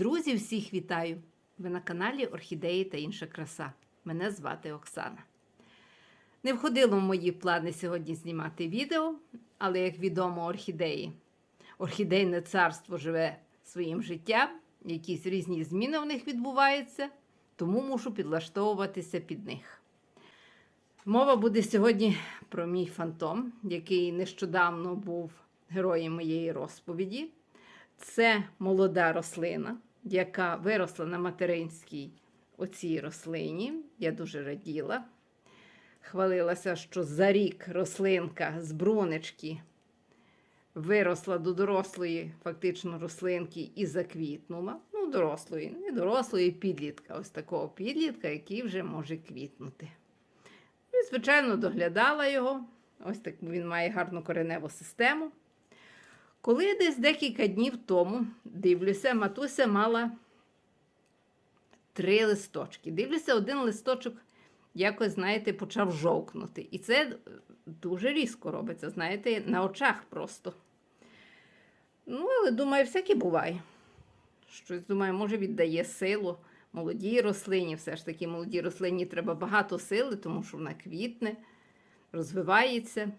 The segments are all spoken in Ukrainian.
Друзі, всіх вітаю! Ви на каналі Орхідеї та інша краса. Мене звати Оксана. Не входило в мої плани сьогодні знімати відео, але, як відомо, орхідеї. Орхідейне царство живе своїм життям, якісь різні зміни в них відбуваються, тому мушу підлаштовуватися під них. Мова буде сьогодні про мій фантом, який нещодавно був героєм моєї розповіді. Це молода рослина, яка виросла на материнській оцій рослині. Я дуже раділа. Хвалилася, що за рік рослинка з брунечки виросла до дорослої, фактично, рослинки і заквітнула. Ну, дорослої, не дорослої підлітка, ось такого підлітка, який вже може квітнути. І, звичайно, доглядала його. Ось так він має гарну кореневу систему. Коли десь декілька днів тому дивлюся, матуся мала три листочки. Дивлюся, один листочок якось, знаєте, почав жовкнути. І це дуже різко робиться, знаєте, на очах просто. Ну, але думаю, всяке буває. Щось думаю, може, віддає силу молодій рослині. Все ж таки, молодій рослині треба багато сили, тому що вона квітне, розвивається.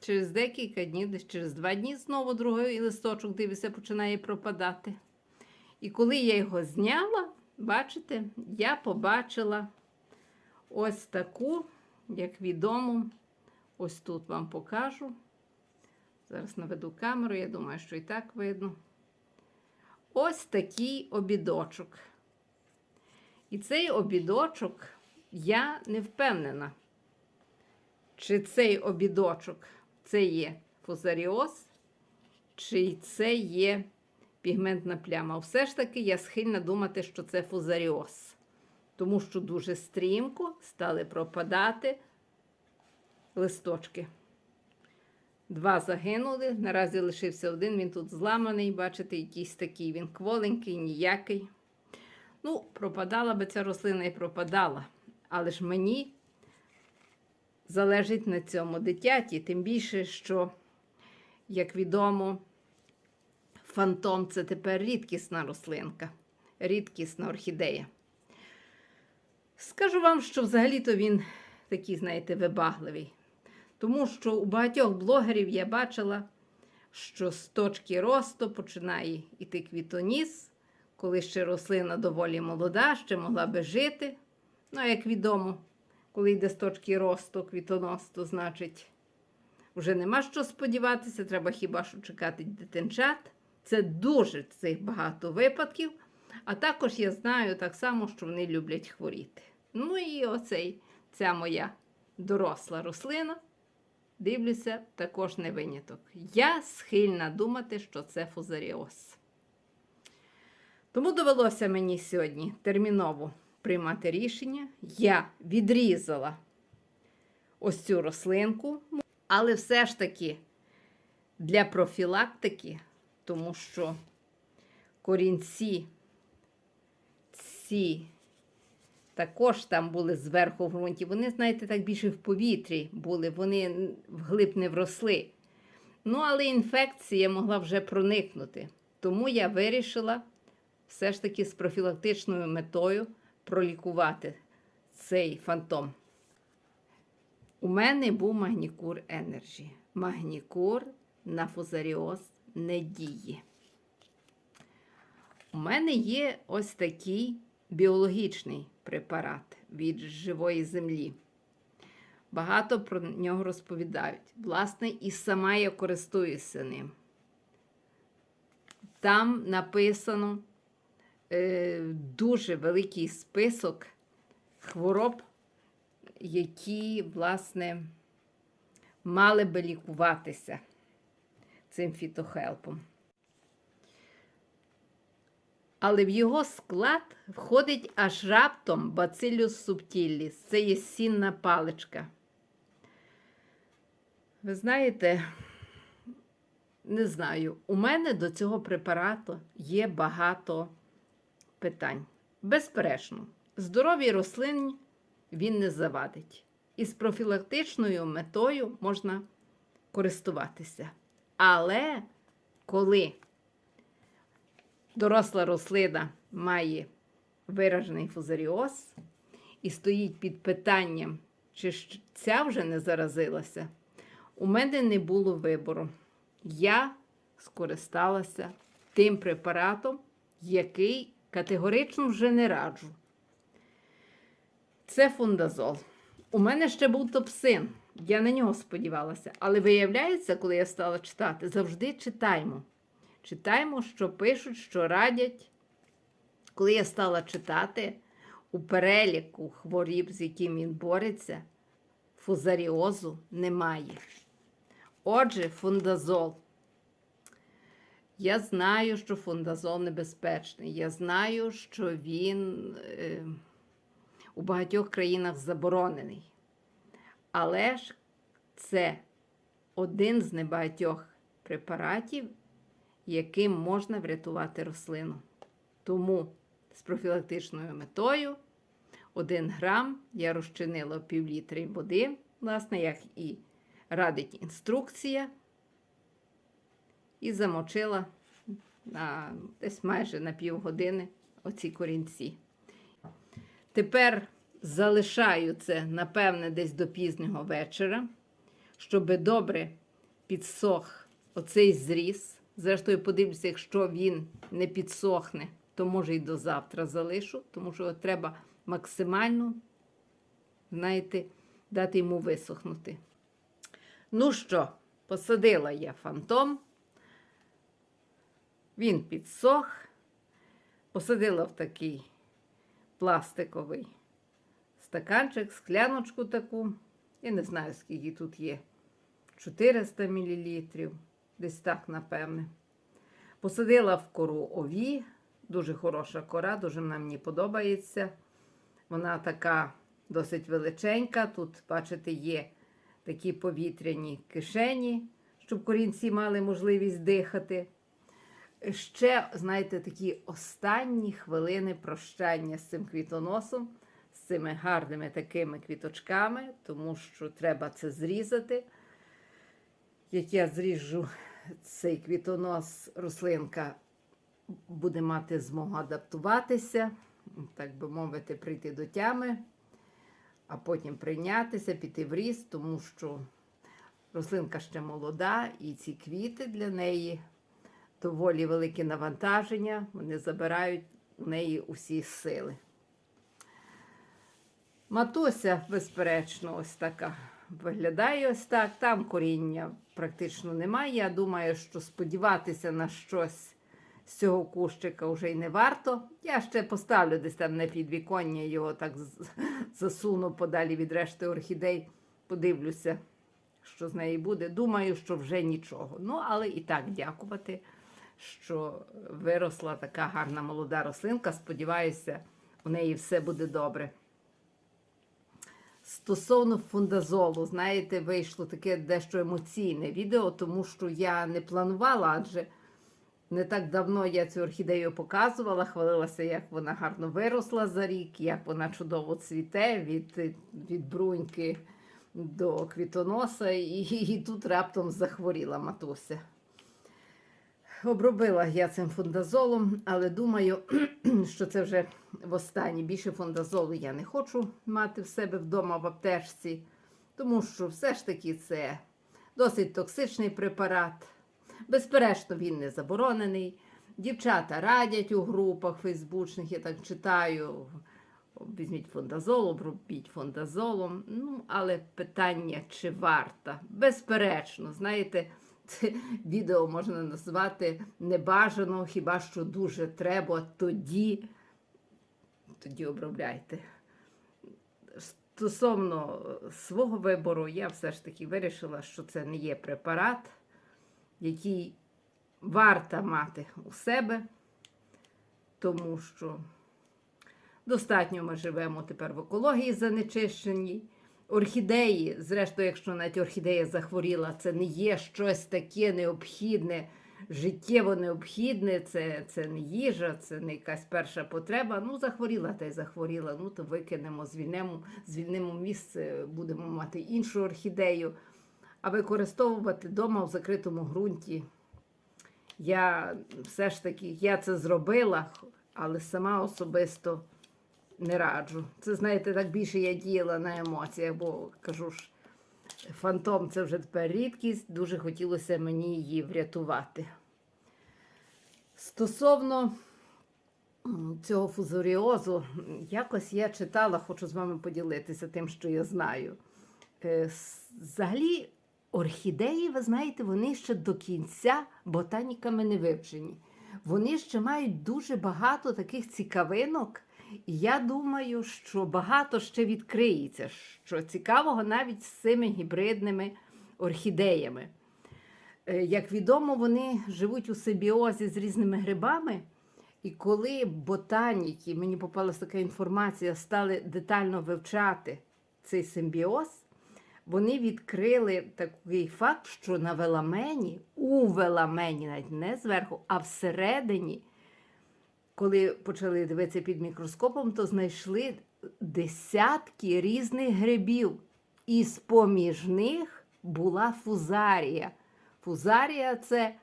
Через декілька днів, десь через два дні знову другий листочок, дивися, починає пропадати. І коли я його зняла, бачите, я побачила ось таку, як відомо, ось тут вам покажу. Зараз наведу камеру, я думаю, що і так видно. Ось такий обідочок. І цей обідочок я не впевнена, чи цей обідочок це є фузаріоз, чи це є пігментна пляма. Все ж таки, я схильна думати, що це фузаріоз, тому що дуже стрімко стали пропадати листочки. Два загинули, наразі лишився один, він тут зламаний, бачите, якийсь такий він кволенький, ніякий. Ну, пропадала би ця рослина і пропадала. Але ж мені залежить на цьому дитяті. Тим більше, що, як відомо, фантом це тепер рідкісна рослинка, рідкісна орхідея. Скажу вам, що взагалі-то він такий, знаєте, вибагливий. Тому що у багатьох блогерів я бачила, що з точки росту починає йти квітоніс, коли ще рослина доволі молода, ще могла би жити. Ну, як відомо, коли йде з точки росту квітонос, то значить, вже нема що сподіватися, треба хіба що чекати дитинчат. Це дуже цих багато випадків. А також я знаю так само, що вони люблять хворіти. Ну і оцей, ця моя доросла рослина, дивлюся, також не виняток. Я схильна думати, що це фузаріоз. Тому довелося мені сьогодні терміново приймати рішення. Я відрізала ось цю рослинку, але все ж таки для профілактики, тому що корінці ці також там були зверху в ґрунті. Вони, знаєте, так більше в повітрі були, вони вглиб не вросли. Ну, але інфекція могла вже проникнути. Тому я вирішила все ж таки з профілактичною метою пролікувати цей фантом. У мене був магнікур Energy. Магнікур на фузаріоз не діє. У мене є ось такий біологічний препарат від живої землі. Багато про нього розповідають. Власне, і сама я користуюся ним. Там написано дуже великий список хвороб, які, власне, мали би лікуватися цим фітохелпом. Але в його склад входить аж раптом бацилюс субтілліс. Це є сінна паличка. Ви знаєте, не знаю, у мене до цього препарату є багато питань. Безперечно, здоровій рослині він не завадить. І з профілактичною метою можна користуватися. Але коли доросла рослина має виражений фузаріоз і стоїть під питанням, чи ця вже не заразилася, у мене не було вибору. Я скористалася тим препаратом, який категорично вже не раджу. Це фундазол. У мене ще був топсин. Я на нього сподівалася. Але виявляється, коли я стала читати, завжди читаймо. Читаймо, що пишуть, що радять. Коли я стала читати у переліку хворіб, з яким він бореться, фузаріозу немає. Отже, фундазол. Я знаю, що фундазол небезпечний. Я знаю, що він е, у багатьох країнах заборонений. Але ж це один з небагатьох препаратів, яким можна врятувати рослину. Тому з профілактичною метою 1 грам я розчинила пів літри води, власне, як і радить інструкція, і замочила на, десь майже на півгодини оці корінці. Тепер залишаю це, напевне, десь до пізнього вечора, щоб добре підсох оцей зріз. Зрештою, подивлюся, якщо він не підсохне, то може і до завтра залишу, тому що треба максимально, знаєте, дати йому висохнути. Ну що, посадила я фантом. Він підсох, посадила в такий пластиковий стаканчик, скляночку таку. Я не знаю, скільки тут є. 400 мл, десь так, напевне. Посадила в кору ові. Дуже хороша кора, дуже вона мені подобається. Вона така досить величенька. Тут, бачите, є такі повітряні кишені, щоб корінці мали можливість дихати. Ще, знаєте, такі останні хвилини прощання з цим квітоносом, з цими гарними такими квіточками, тому що треба це зрізати. Як я зріжу цей квітонос, рослинка буде мати змогу адаптуватися, так би мовити, прийти до тями, а потім прийнятися, піти в ріст, тому що рослинка ще молода, і ці квіти для неї доволі велике навантаження, вони забирають у неї усі сили. Матуся, безперечно, ось така. Виглядає ось так. Там коріння практично немає. Я думаю, що сподіватися на щось з цього кущика вже й не варто. Я ще поставлю десь там на підвіконня, його так засуну подалі від решти орхідей. Подивлюся, що з неї буде. Думаю, що вже нічого. Ну, але і так дякувати, що виросла така гарна молода рослинка. Сподіваюся, у неї все буде добре. Стосовно фундазолу, знаєте, вийшло таке дещо емоційне відео, тому що я не планувала, адже не так давно я цю орхідею показувала, хвалилася, як вона гарно виросла за рік, як вона чудово цвіте від, від бруньки до квітоноса, і, і тут раптом захворіла матуся. Обробила я цим фундазолом, але думаю, що це вже востаннє. Більше фундазолу я не хочу мати в себе вдома в аптечці, тому що все ж таки це досить токсичний препарат. Безперечно, він не заборонений. Дівчата радять у групах фейсбучних, я так читаю. Візьміть фондазол, обробіть фондазолом. Ну, але питання, чи варта? Безперечно, знаєте, це відео можна назвати небажано, хіба що дуже треба, тоді, тоді обробляйте. Стосовно свого вибору, я все ж таки вирішила, що це не є препарат, який варто мати у себе, тому що достатньо ми живемо тепер в екології занечищеній. Орхідеї, зрештою, якщо навіть орхідея захворіла, це не є щось таке необхідне, життєво необхідне, це, це не їжа, це не якась перша потреба. Ну, захворіла та й захворіла. Ну, то викинемо, звільнимо, звільнимо місце, будемо мати іншу орхідею. А використовувати вдома в закритому ґрунті Я все ж таки я це зробила, але сама особисто не раджу. Це, знаєте, так більше я діяла на емоціях, бо кажу ж, фантом це вже тепер рідкість, дуже хотілося мені її врятувати. Стосовно цього фузоріозу, якось я читала, хочу з вами поділитися тим, що я знаю. Е, Взагалі, орхідеї, ви знаєте, вони ще до кінця ботаніками не вивчені. Вони ще мають дуже багато таких цікавинок, я думаю, що багато ще відкриється, що цікавого навіть з цими гібридними орхідеями. Е, Як відомо, вони живуть у симбіозі з різними грибами. І коли ботаніки, мені попалася така інформація, стали детально вивчати цей симбіоз, вони відкрили такий факт, що на веламені, у веламені, навіть не зверху, а всередині, коли почали дивитися під мікроскопом, то знайшли десятки різних грибів. І з-поміж них була фузарія. Фузарія це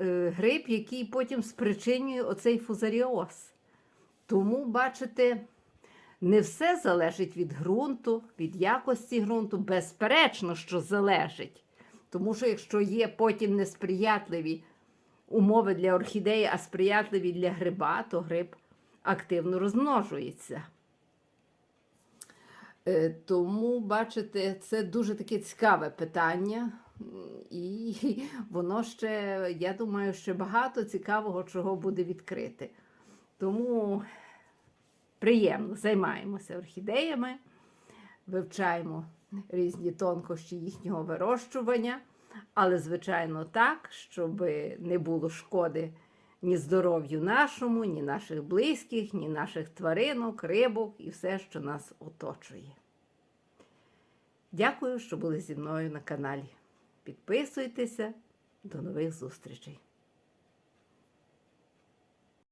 е, гриб, який потім спричинює оцей фузаріоз. Тому, бачите, не все залежить від ґрунту, від якості ґрунту. Безперечно, що залежить. Тому що якщо є потім несприятливі умови для орхідеї, а сприятливі для гриба, то гриб активно розмножується. Е, Тому, бачите, це дуже таке цікаве питання. І воно ще, я думаю, ще багато цікавого чого буде відкрити. Тому приємно займаємося орхідеями, вивчаємо різні тонкощі їхнього вирощування, але, звичайно, так, щоб не було шкоди ні здоров'ю нашому, ні наших близьких, ні наших тваринок, рибок і все, що нас оточує. Дякую, що були зі мною на каналі. Підписуйтеся. До нових зустрічей!